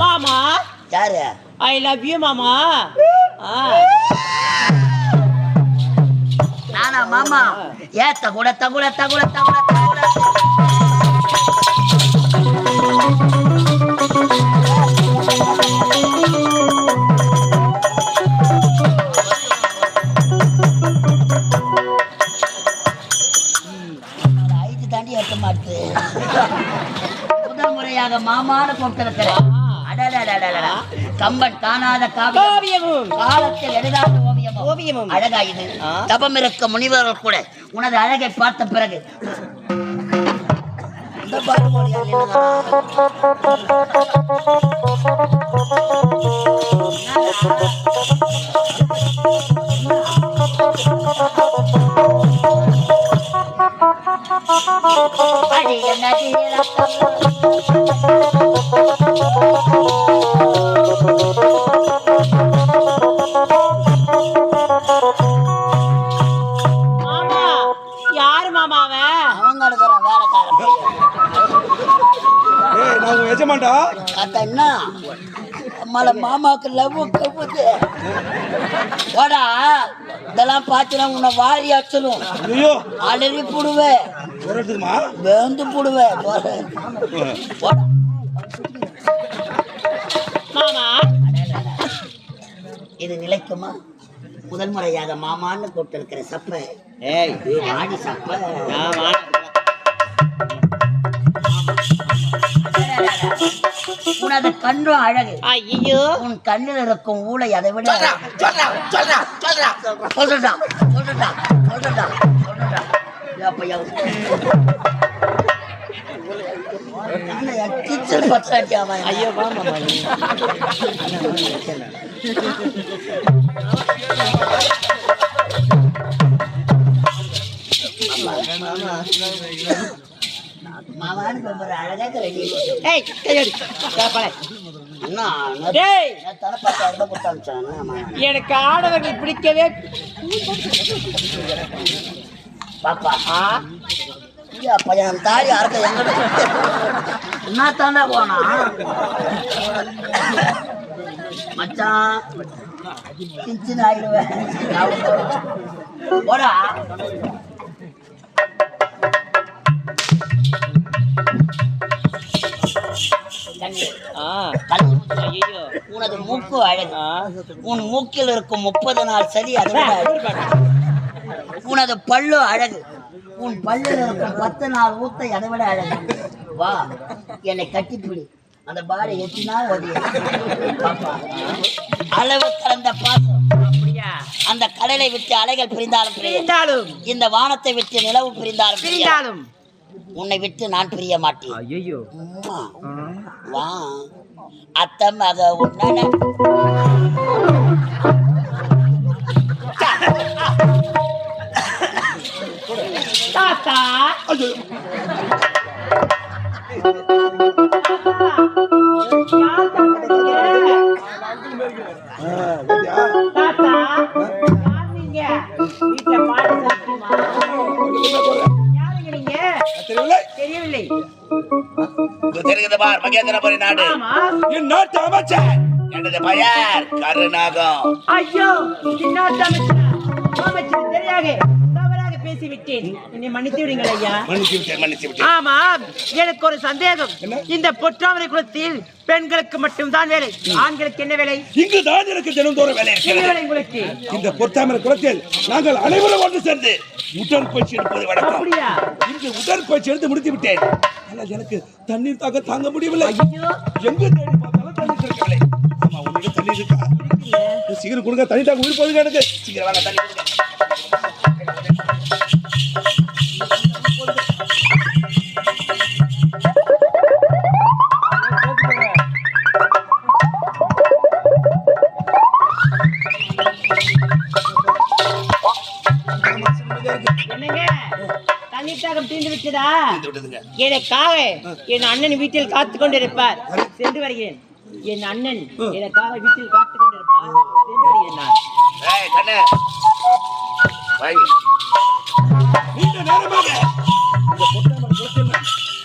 மாமா. யாரு? I love you மாமா. நானா மாமா? ஏ தகுட தகுட தகுட தகுட தகுட தாண்டி எட்ட மாட்டு முதல் முறையாக மாமான்னு கூப்பிட்டிருக்கிறேன் அடடடடடடா. கம்பன் காணாத காவியம். காவியமும். காலத்தில் எழுதாத ஓவியமும். ஓவியமும். அழகாயுது. தபம் இருக்க முனிவர்கள் கூட உனது அழகை பார்த்த பிறகு. இந்த பாடுமொழியால் உன் எஜமான்டா அத்த என்ன நம்மள மாமாவுக்கு லவ் கவுது போடா இதெல்லாம் பார்த்துனா உன்னை வாரி அச்சலும் ஐயோ. அலறி போடுவேன் வேந்து போடுவேன் போடா. மாமா. இது நிலைக்குமா? முதல் முறையாக மாமான்னு கூப்பிட்டு இருக்கிற சப்ப. ஏய். ஆடி சப்ப. உனது கண்ணும் அழகு. ஐயோ உன் கண்ணில் இருக்கும் ஊளை அதை விட சொல்றா சொல்றா சொல்றா சொல்றா. சொல்றா சொல்றா சொல்றா அப்பையா டீச்சர் பத்தாட்டி அவன் ஐயோ மாமா. எனக்கு ஆடவர்கள் பிடிக்கவே பாப்பா. ஐயா பையன் தாய் யாருக்க? எங்க என்ன தாண்டா போனா? மச்சான் சின்ன ஆயிடுவேன். போடா. ஐயோ உனது மூக்கு அழகு. உன் மூக்கில் இருக்கும் முப்பது நாள் சரி அதை. உனது பல்லு அழகு. உன் பல்லில் இருக்கும் பத்து நாள் ஊத்தை அதை விட அழகு. வா என்னை கட்டிப்பிடி. அந்த எட்டினா ஒதிய பாப்பா அளவு கலந்த பாசம். அந்த கடலை விட்டு அலைகள் பிரிந்தாலும் பிரிந்தாலும். இந்த வானத்தை விட்டு நிலவு பிரிந்தாலும் பிரிந்தாலும். உன்னை விட்டு நான் பிரிய மாட்டேன். ஐயோ அம்மா, வா. அத்தை மக உன்ன தாத்தா. தெரியவில்லை. தெரிகிறது பார் மகேந்திரபுரி நாடு. ஆமா. என் நாட்டு அமைச்சர். எனது பெயர் கருநாகம் ஐயோ இன்னொரு அமைச்சர்? அமைச்சர் தெரியாக தவறாக பேசிவிட்டேன் என்னை மன்னித்து விடுங்கள் ஐயா விட்டேன் விட்டேன் எனக்கு ஒரு சந்தேகம். இந்த பொற்றாமரை குலத்தில் பெண்களுக்கு மட்டும்தான் வேலை. ஆண்களுக்கு என்ன வேலை? இங்கு தான் எனக்கு தினந்தோறும் வேலை. என்ன வேலை உங்களுக்கு? இந்த பொத்தாமரை குளத்தில் நாங்கள் அனைவரும் ஒன்று சேர்ந்து உடற்பயிற்சி எடுப்பது வழக்கம். அப்படியா? இங்கு உடற்பயிற்சி எடுத்து முடித்து விட்டேன் ஆனால் எனக்கு தண்ணீர் தாக்க தாங்க முடியவில்லை. எங்க தேடி பார்த்தாலும் தண்ணீர் கிடைக்கவில்லை ஆமா உன்னிடம் தண்ணீர் இருக்கா? சீக்கிரம் கொடுங்க தண்ணி தாங்க உயிர் போதுங்க எனக்கு. சீக்கிரம் வாங்க தண்ணி கொடுங்க. என்னங்க? தண்ணீர் தாகம் தீர்ந்து விட்டதா? எனக்காக என் அண்ணன் வீட்டில் காத்து கொண்டிருப்பார். சென்று வருகிறேன். என் அண்ணன் எனக்காக வீட்டில் காத்து கொண்டிருப்பார். சென்று வருகிறேன் நான்.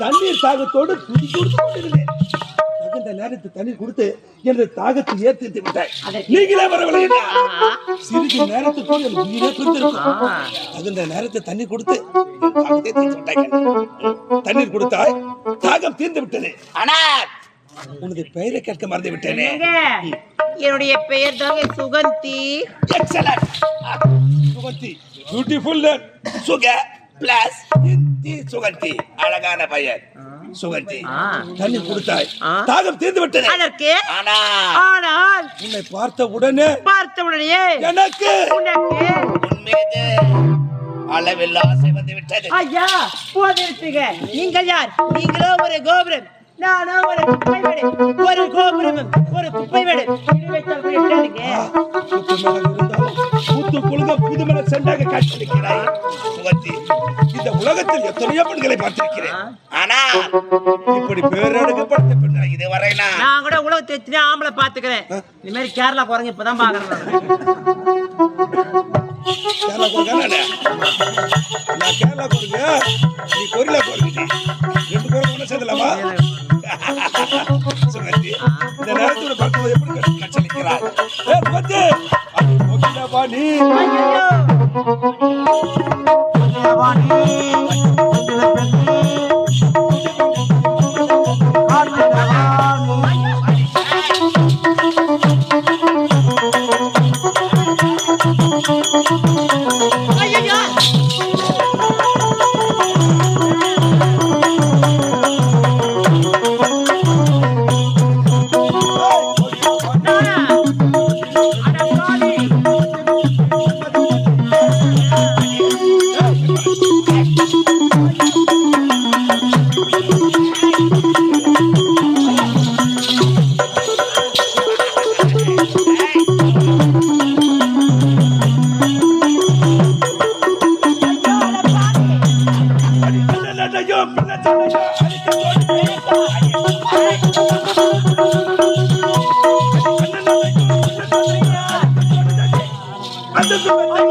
தண்ணீர் தாகத்தோடு துடி துடித்து கொண்டிருந்தேன் நேரத்தில் தண்ணீர் கொடுத்து எனது தாகத்தை ஏற்றிட்டு விட்டாய். நீங்களே வரவில்லை. சிறிது நேரத்துக்குள் என் உயிரே பிரிந்திருக்கும் நேரத்தில் தண்ணீர் கொடுத்து. தண்ணீர் கொடுத்தாய் தாகம் தீர்ந்து விட்டது. ஆனால் உனது பெயரை கேட்க மறந்து விட்டேனே. என்னுடைய பெயர் தாங்க சுகந்தி. எக்ஸலன்ட் சுகந்தி பியூட்டிஃபுல் சுக பிளஸ் சுகந்தி. அழகான பையன். சுகந்தி ஆ. தண்ணீர் கொடுத்தாய். தாகம் தீர்ந்து விட்டது. அதற்கு? ஆனா. ஆனால் உன்னை பார்த்த உடனே பார்த்த உடனே எனக்கு உனக்கு உன் மீது அளவில் ஆசை வந்து விட்டது. ஐயா நீங்கள் யார்? நீங்களோ ஒரு கோபுரம். நானோ ஒரு குப்பை வீடு ஒரு கோபுரமும் ஒரு குப்பை வீடு மேல காட்சியிருக்கிறாய் சுகந்தி இந்த உலகத்தில் எத்தனையோ பெண்களை பார்த்திருக்கிறேன். ஆனா இப்படி பேரழகுபடுத்த பெண்ணை இதுவரை நான். நான் கூட உலகத்தை எத்தனையோ ஆம்பளை பாத்துக்கிறேன் இந்த மாதிரி கேரளா குரங்கு இப்பதான் பாக்குறேன் கேரளா கொடுக்க நான் கேரளா கொடுங்க நீ கொரிலா கொடுங்க ரெண்டு பேரும் ஒண்ணு சேர்ந்தலாமா சுகந்தி இந்த நேரத்துல பார்க்கும்போது எப்படி கட்சளிக்கிறார் ஏ சுகந்தி அது கொரிலாவா நீ? ஐயோ பிள்ளை சொன்னையோ அந்த சுகந்தி